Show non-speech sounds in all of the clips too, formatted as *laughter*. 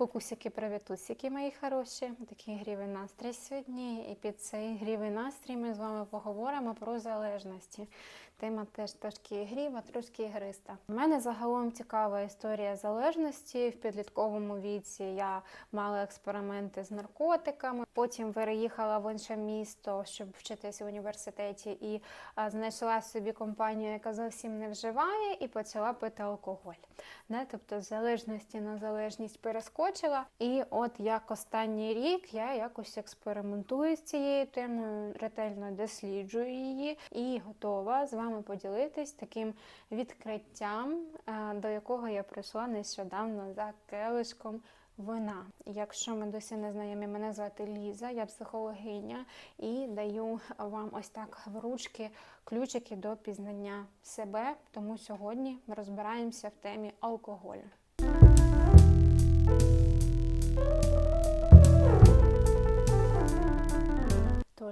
Кукусики, привітусики, мої хороші. Такий грівий настрій сьогодні. І під цей грівий настрій ми з вами поговоримо про залежності. Тема теж трошки гріва, трошки ігриста. У мене загалом цікава історія залежності. В підлітковому віці я мала експерименти з наркотиками. Потім переїхала в інше місто, щоб вчитися в університеті, і знайшла собі компанію, яка зовсім не вживає, і почала пити алкоголь. Не? Тобто з залежності на залежність перескочила. І от як останній рік я якось експериментую з цією темою, ретельно досліджую її і готова з вами поділитись таким відкриттям, е, до якого я прийшла нещодавно за келишком. Вина. Якщо ми досі не знайомі, мене звати Ліза, я психологиня і даю вам ось так в ручки ключики до пізнання себе. Тому сьогодні ми розбираємося в темі алкоголю.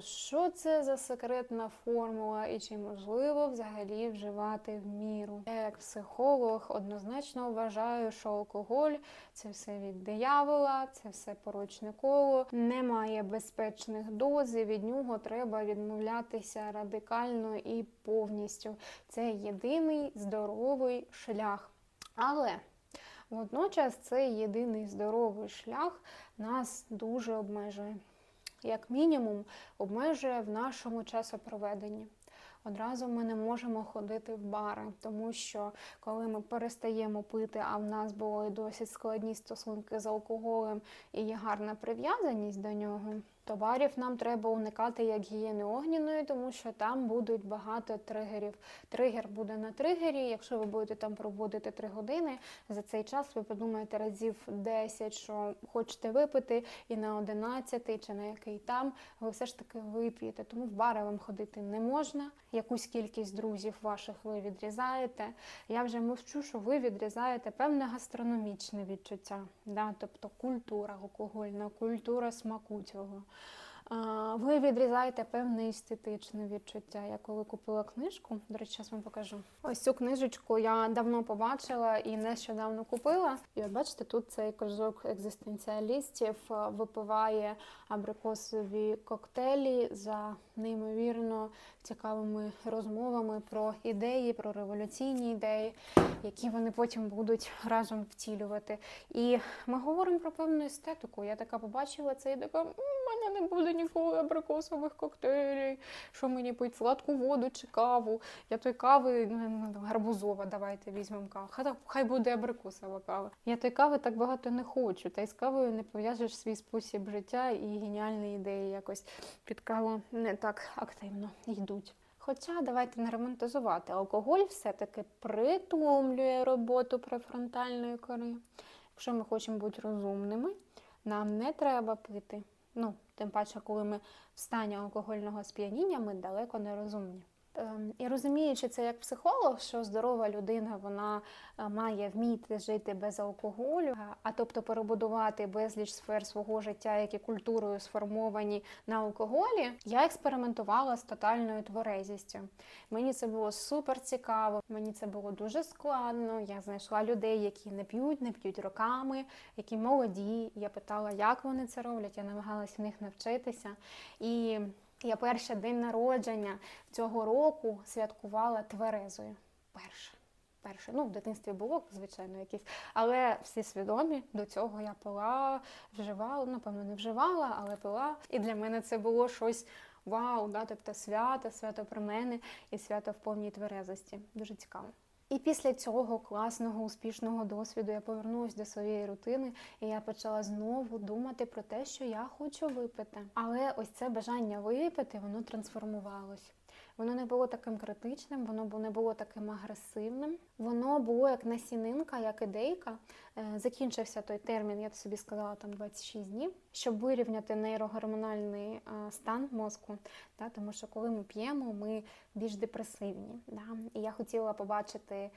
Що це за секретна формула і чи можливо взагалі вживати в міру? Я як психолог однозначно вважаю, що алкоголь це все від диявола, це все порочне коло. Немає безпечних доз, і від нього треба відмовлятися радикально і повністю. Це єдиний здоровий шлях. Але водночас цей єдиний здоровий шлях нас дуже обмежує як мінімум, обмежує в нашому часопроведенні. Одразу ми не можемо ходити в бари, тому що коли ми перестаємо пити, а в нас були досить складні стосунки з алкоголем і є гарна прив'язаність до нього, то барів нам треба уникати як гієни огняної, тому що там будуть багато тригерів. Тригер буде на тригері. Якщо ви будете там проводити 3 години, за цей час ви подумаєте разів 10, що хочете випити, і на 11 чи на який там ви все ж таки вип'єте. Тому в бари вам ходити не можна. Якусь кількість друзів ваших ви відрізаєте. Я вже мовчу, що ви відрізаєте певне гастрономічне відчуття, да? тобто культура алкогольна, культура смаку цього. Ви відрізаєте певне естетичне відчуття. Я коли купила книжку, до речі, зараз вам покажу. Ось цю книжечку я давно побачила і нещодавно купила. І от бачите, тут цей кожок екзистенціалістів е, випиває абрикосові коктейлі за неймовірно цікавими розмовами про ідеї, про революційні ідеї, які вони потім будуть разом втілювати. І ми говоримо про певну естетику. Я така побачила це і така. «М, У мене не буде ніколи абрикосових коктейлів, що мені пить сладку воду чи каву. Я той кави ну, ну, гарбузова, давайте візьмемо каву. Хай, буде абрикосова кава. Я той кави так багато не хочу. Та й з кавою не пов'яжеш свій спосіб життя і геніальні ідеї якось під каву не так активно йдуть. Хоча давайте не романтизувати. Алкоголь все-таки притумлює роботу префронтальної кори. Якщо ми хочемо бути розумними, нам не треба пити. Ну, тим паче, коли ми в стані алкогольного сп'яніння, ми далеко не розумні. Ем, І розуміючи це як психолог, що здорова людина вона е, має вміти жити без алкоголю, а- а тобто перебудувати безліч сфер свого життя, які культурою сформовані на алкоголі, я експериментувала з тотальною тверезістю. Мені це було супер цікаво, мені це було дуже складно. Я знайшла людей, які не п'ють, не п'ють роками, які молоді. Я питала, як вони це роблять. Я намагалась в них навчитися. І я перший день народження цього року святкувала тверезою. Перше. Перше. Ну, в дитинстві було, звичайно, якісь, але всі свідомі до цього я пила, вживала, напевно, не вживала, але пила. І для мене це було щось вау, да? тобто свято, свято про мене і свято в повній тверезості. Дуже цікаво. І після цього класного, успішного досвіду я повернулася до своєї рутини, і я почала знову думати про те, що я хочу випити. Але ось це бажання випити, воно трансформувалось. Воно не було таким критичним, воно не було таким агресивним. Воно було як насінинка, як ідейка. Е, Закінчився той термін, я собі сказала, там 26 днів, щоб вирівняти нейрогормональний стан мозку. Тому що коли ми п'ємо, ми більш депресивні. І я хотіла побачити.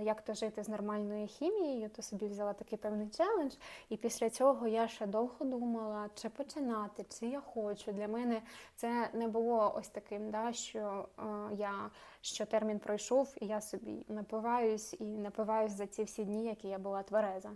Як то жити з нормальною хімією, то собі взяла такий певний челендж. І після цього я ще довго думала, чи починати, чи я хочу. Для мене це не було ось таким, да, що е, я що термін пройшов, і я собі напиваюсь і напиваюсь за ці всі дні, які я була твереза.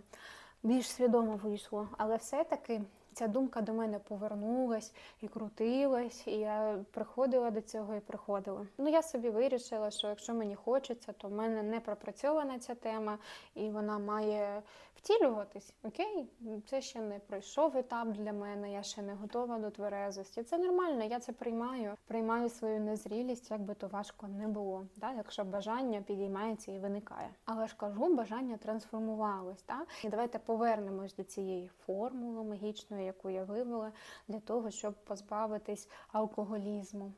більш свідомо вийшло. Але все-таки ця думка до мене повернулась і крутилась, і я приходила до цього і приходила. Ну я собі вирішила, що якщо мені хочеться, то в мене не пропрацьована ця тема, і вона має втілюватись. Окей, це ще не пройшов етап для мене, я ще не готова до тверезості. Це нормально, я це приймаю. Приймаю свою незрілість, як би то важко не було. Да? Якщо бажання підіймається і виникає. Але ж кажу, бажання трансформувалось. Так? І давайте повернемось до цієї формули магічної, яку я вивела, для того, щоб позбавитись алкоголізму.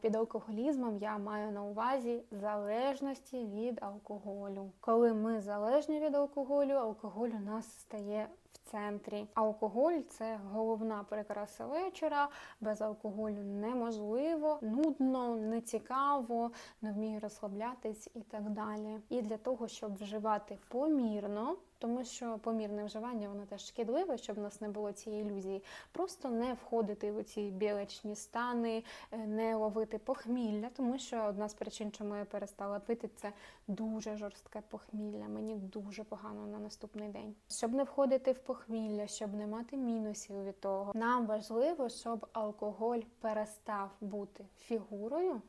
Під алкоголізмом я маю на увазі залежності від алкоголю. Коли ми залежні від алкоголю, алкоголь у нас стає центрі. Алкоголь це головна прикраса вечора. Без алкоголю неможливо, нудно, нецікаво, не вмію розслаблятись і так далі. І для того, щоб вживати помірно. Тому що помірне вживання воно теж шкідливе, щоб в нас не було цієї ілюзії. Просто не входити в ці білечні стани, е, не ловити похмілля, тому що одна з причин, чому я перестала пити, це дуже жорстке похмілля. Мені дуже погано на наступний день. Щоб не входити в похмілля, щоб не мати мінусів від того, нам важливо, щоб алкоголь перестав бути фігурою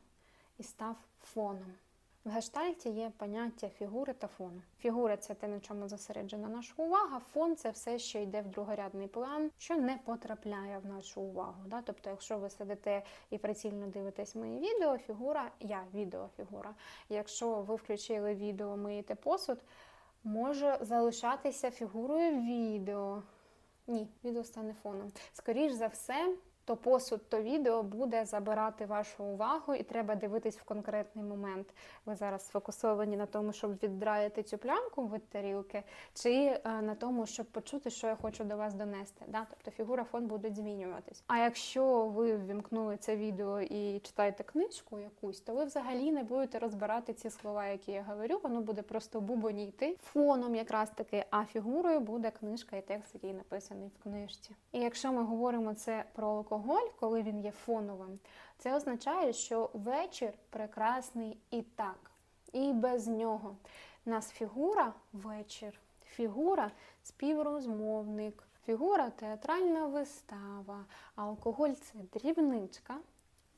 і став фоном. В гештальті є поняття фігури та фону. Фігура це те, на чому зосереджена наша увага. Фон це все, що йде в другорядний план, що не потрапляє в нашу увагу. Да? Тобто, якщо ви сидите і прицільно дивитесь мої відео, фігура, я відеофігура. Якщо ви включили відео миєте посуд, може залишатися фігурою відео. Ні, відео стане фоном. Скоріш за все, то посуд, то відео буде забирати вашу увагу, і треба дивитись в конкретний момент. Ви зараз сфокусовані на тому, щоб віддраїти цю плямку від тарілки, чи е, на тому, щоб почути, що я хочу до вас донести. Да? Тобто фігура фон будуть змінюватись. А якщо ви ввімкнули це відео і читаєте книжку якусь, то ви взагалі не будете розбирати ці слова, які я говорю. Воно буде просто бубоніти фоном, якраз таки, а фігурою буде книжка і текст, який написаний в книжці. І якщо ми говоримо це про алкоголь, коли він є фоновим, це означає, що вечір прекрасний і так, і без нього. У нас фігура вечір, фігура співрозмовник, фігура театральна вистава, алкоголь це дрібничка,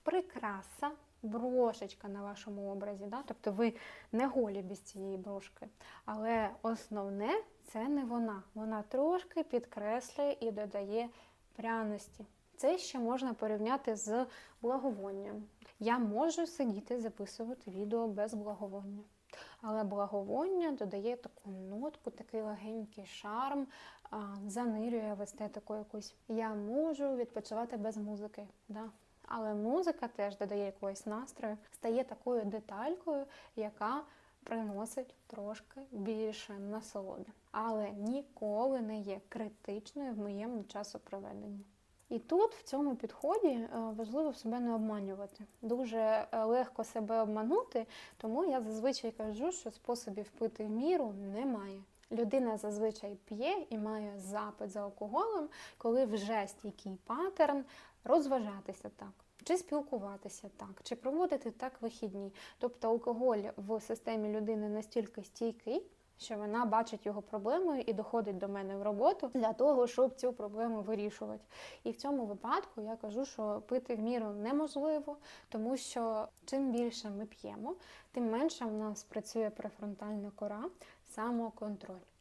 прикраса. Брошечка на вашому образі, да? тобто ви не голі без цієї брошки. Але основне це не вона. Вона трошки підкреслює і додає пряності. Це ще можна порівняти з благовонням. Я можу сидіти записувати відео без благовоння. Але благовоння додає таку нотку, такий легенький шарм, занирює в естетику якусь. Я можу відпочивати без музики. Да? Але музика теж додає якогось настрою, стає такою деталькою, яка приносить трошки більше насолоди. Але ніколи не є критичною в моєму часопроведенні. І тут в цьому підході важливо себе не обманювати. Дуже легко себе обманути, тому я зазвичай кажу, що способів пити в міру немає. Людина зазвичай п'є і має запит за алкоголем, коли вже стійкий паттерн розважатися так. Чи спілкуватися так, чи проводити так вихідні. Тобто алкоголь в системі людини настільки стійкий, що вона бачить його проблемою і доходить до мене в роботу для того, щоб цю проблему вирішувати. І в цьому випадку я кажу, що пити в міру неможливо, тому що чим більше ми п'ємо, тим менше в нас працює префронтальна кора, самоконтроль.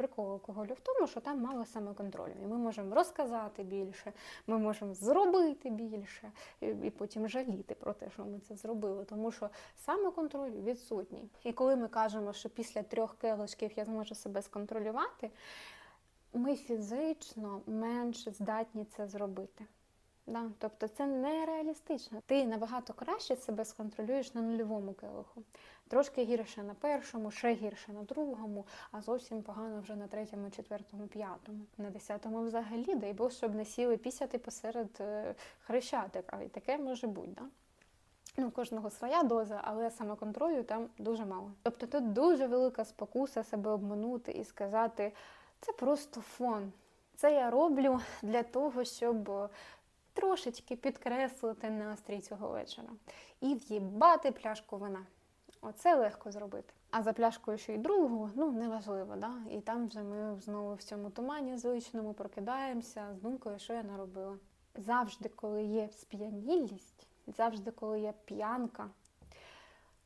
Прикол алкоголю в тому, що там мало самоконтролю. І ми можемо розказати більше, ми можемо зробити більше, і потім жаліти про те, що ми це зробили. Тому що самоконтроль відсутній. І коли ми кажемо, що після трьох келишків я зможу себе сконтролювати, ми фізично менш здатні це зробити. Да? Тобто це нереалістично. Ти набагато краще себе сконтролюєш на нульовому келиху. Трошки гірше на першому, ще гірше на другому, а зовсім погано вже на третьому, четвертому, п'ятому. На десятому взагалі, дай Бог, щоб не сіли пісяти посеред е, хрещатика. І таке може бути. Да? Ну, кожного своя доза, але самоконтролю там дуже мало. Тобто тут дуже велика спокуса себе обманути і сказати, це просто фон. Це я роблю для того, щоб трошечки підкреслити настрій цього вечора і в'їбати пляшку вина. Оце легко зробити. А за пляшкою ще й другого, ну неважливо, да? І там вже ми знову в цьому тумані звичному прокидаємося з думкою, що я наробила. Завжди, коли є сп'янілість, завжди, коли є п'янка,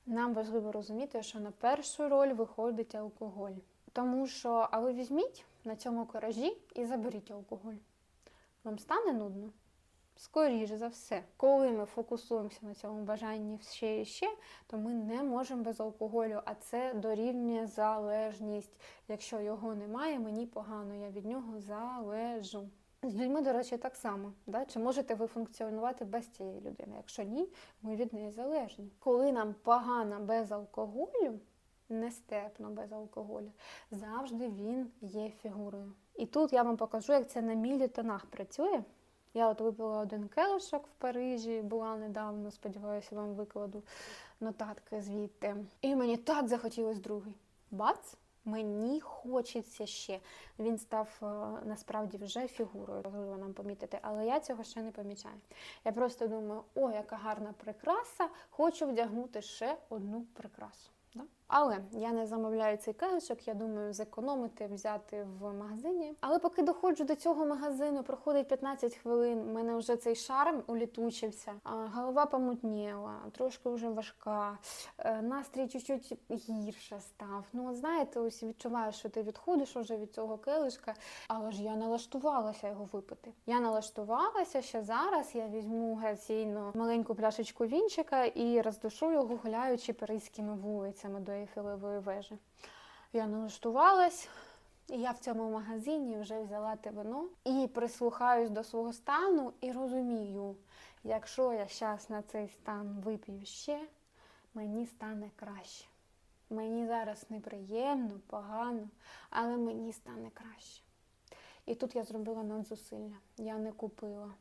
нам важливо розуміти, що на першу роль виходить алкоголь. Тому що, а ви візьміть на цьому коражі і заберіть алкоголь. Вам стане нудно? Скоріше за все, коли ми фокусуємося на цьому бажанні ще і ще, то ми не можемо без алкоголю, а це дорівнює залежність. Якщо його немає, мені погано, я від нього залежу. З людьми, до речі, так само. Да? Чи можете ви функціонувати без цієї людини? Якщо ні, ми від неї залежні. Коли нам погано без алкоголю, нестерпно без алкоголю, завжди він є фігурою. І тут я вам покажу, як це на мілітонах працює. Я от випила один келишок в Парижі, була недавно, сподіваюся, вам викладу нотатки звідти. І мені так захотілось другий. Бац! Мені хочеться ще. Він став е, насправді вже фігурою, важливо нам помітити, але я цього ще не помічаю. Я просто думаю, о, яка гарна прикраса, хочу вдягнути ще одну прикрасу. Да? Але я не замовляю цей келишок, я думаю, зекономити, взяти в магазині. Але поки доходжу до цього магазину, проходить 15 хвилин, в мене вже цей шарм улітучився, голова помутніла, трошки вже важка, е, настрій чуть-чуть гірше став. Ну, от знаєте, ось відчуваєш, що ти відходиш уже від цього келишка, але ж я налаштувалася його випити. Я налаштувалася, що зараз я візьму граційно маленьку пляшечку вінчика і роздушу його, гуляючи паризькими вулицями до Ейфелевої вежі. Я налаштувалась, і я в цьому магазині вже взяла те вино і прислухаюсь до свого стану і розумію, якщо я зараз на цей стан вип'ю ще, мені стане краще. Мені зараз неприємно, погано, але мені стане краще. І тут я зробила надзусилля. Я не купила.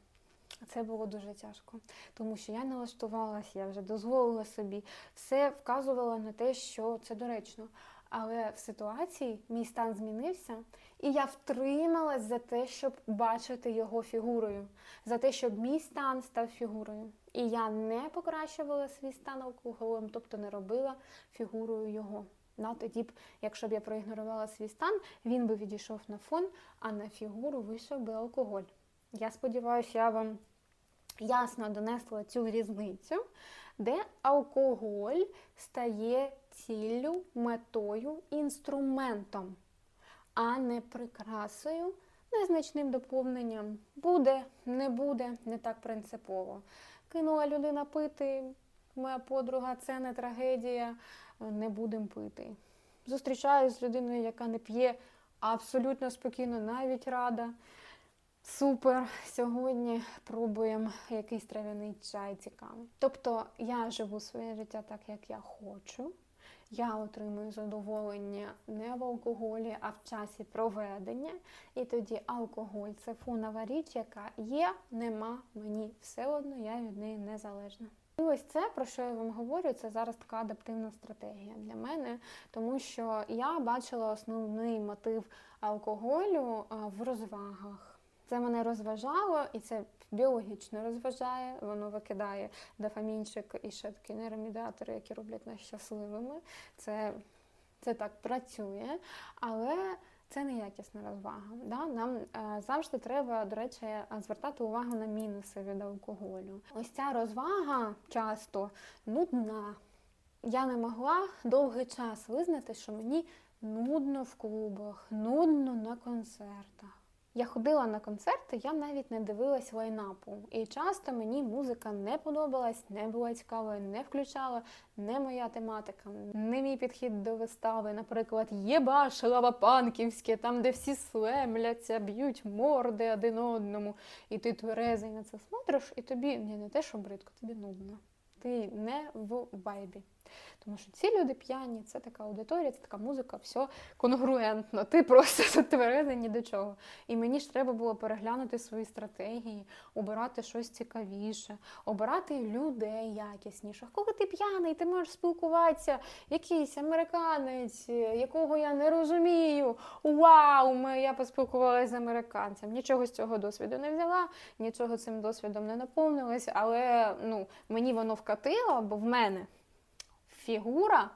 Це було дуже тяжко, тому що я налаштувалася, я вже дозволила собі, все вказувало на те, що це доречно. Але в ситуації мій стан змінився, і я втрималась за те, щоб бачити його фігурою, за те, щоб мій стан став фігурою. І я не покращувала свій стан алкоголем, тобто не робила фігурою його. На тоді б, якщо б я проігнорувала свій стан, він би відійшов на фон, а на фігуру вийшов би алкоголь. Я сподіваюся, я вам ясно донесла цю різницю, де алкоголь стає ціллю, метою, інструментом, а не прикрасою, незначним доповненням. Буде, не буде, не так принципово. Кинула людина пити, моя подруга, це не трагедія, не будемо пити. Зустрічаюсь з людиною, яка не п'є абсолютно спокійно, навіть рада. Супер! Сьогодні пробуємо якийсь трав'яний чай цікавий. Тобто я живу своє життя так, як я хочу. Я отримую задоволення не в алкоголі, а в часі проведення. І тоді алкоголь це фонова річ, яка є, нема мені все одно, я від неї незалежна. І ось це, про що я вам говорю, це зараз така адаптивна стратегія для мене, тому що я бачила основний мотив алкоголю в розвагах. Це мене розважало, і це біологічно розважає. Воно викидає дофамінчик і ще такі нейромедіатори, які роблять нас щасливими. Це, це так працює, але це не якісна розвага. Да? Нам е, завжди треба, до речі, звертати увагу на мінуси від алкоголю. Ось ця розвага часто нудна. Я не могла довгий час визнати, що мені нудно в клубах, нудно на концертах. Я ходила на концерти, я навіть не дивилась лайнапу. І часто мені музика не подобалась, не була цікавою, не включала, не моя тематика, не мій підхід до вистави. Наприклад, єбаш лавапанківське, там, де всі слемляться, б'ють морди один одному, і ти тверезий на це смотриш, і тобі ні, не те, що бридко, тобі нудно. Ти не в вайбі. Тому що ці люди п'яні, це така аудиторія, це така музика, все конгруентно. Ти просто *laughs* тверезий ні до чого. І мені ж треба було переглянути свої стратегії, обирати щось цікавіше, обирати людей якісніших. Коли ти п'яний, ти можеш спілкуватися, якийсь американець, якого я не розумію. Вау! Я поспілкувалася з американцем. Нічого з цього досвіду не взяла, нічого цим досвідом не наповнилась, але ну, мені воно вкатило, бо в мене фігура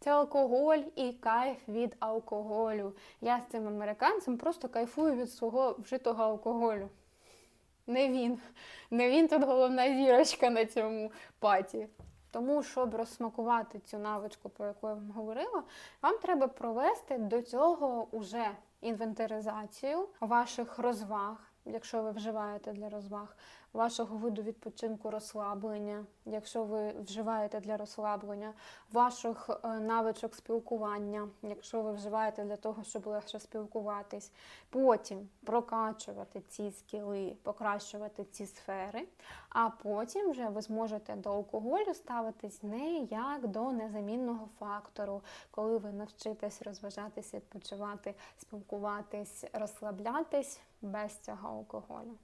Це алкоголь і кайф від алкоголю. Я з цим американцем просто кайфую від свого вжитого алкоголю. Не він. Не він тут головна зірочка на цьому паті. Тому, щоб розсмакувати цю навичку, про яку я вам говорила, вам треба провести до цього уже інвентаризацію ваших розваг, якщо ви вживаєте для розваг, вашого виду відпочинку розслаблення, якщо ви вживаєте для розслаблення, ваших е, навичок спілкування, якщо ви вживаєте для того, щоб легше спілкуватись. Потім прокачувати ці скіли, покращувати ці сфери, а потім вже ви зможете до алкоголю ставитись не як до незамінного фактору, коли ви навчитесь розважатися, відпочивати, спілкуватись, розслаблятись без цього алкоголю.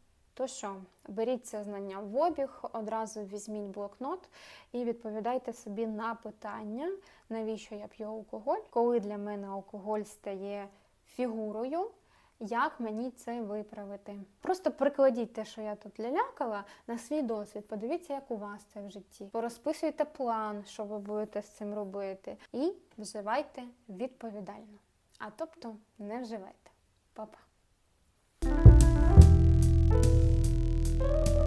То що, беріть це знання в обіг, одразу візьміть блокнот і відповідайте собі на питання, навіщо я п'ю алкоголь, коли для мене алкоголь стає фігурою, як мені це виправити. Просто прикладіть те, що я тут лялякала, на свій досвід. Подивіться, як у вас це в житті. Порозписуйте план, що ви будете з цим робити, і вживайте відповідально. А тобто не вживайте. Па-па. Bye.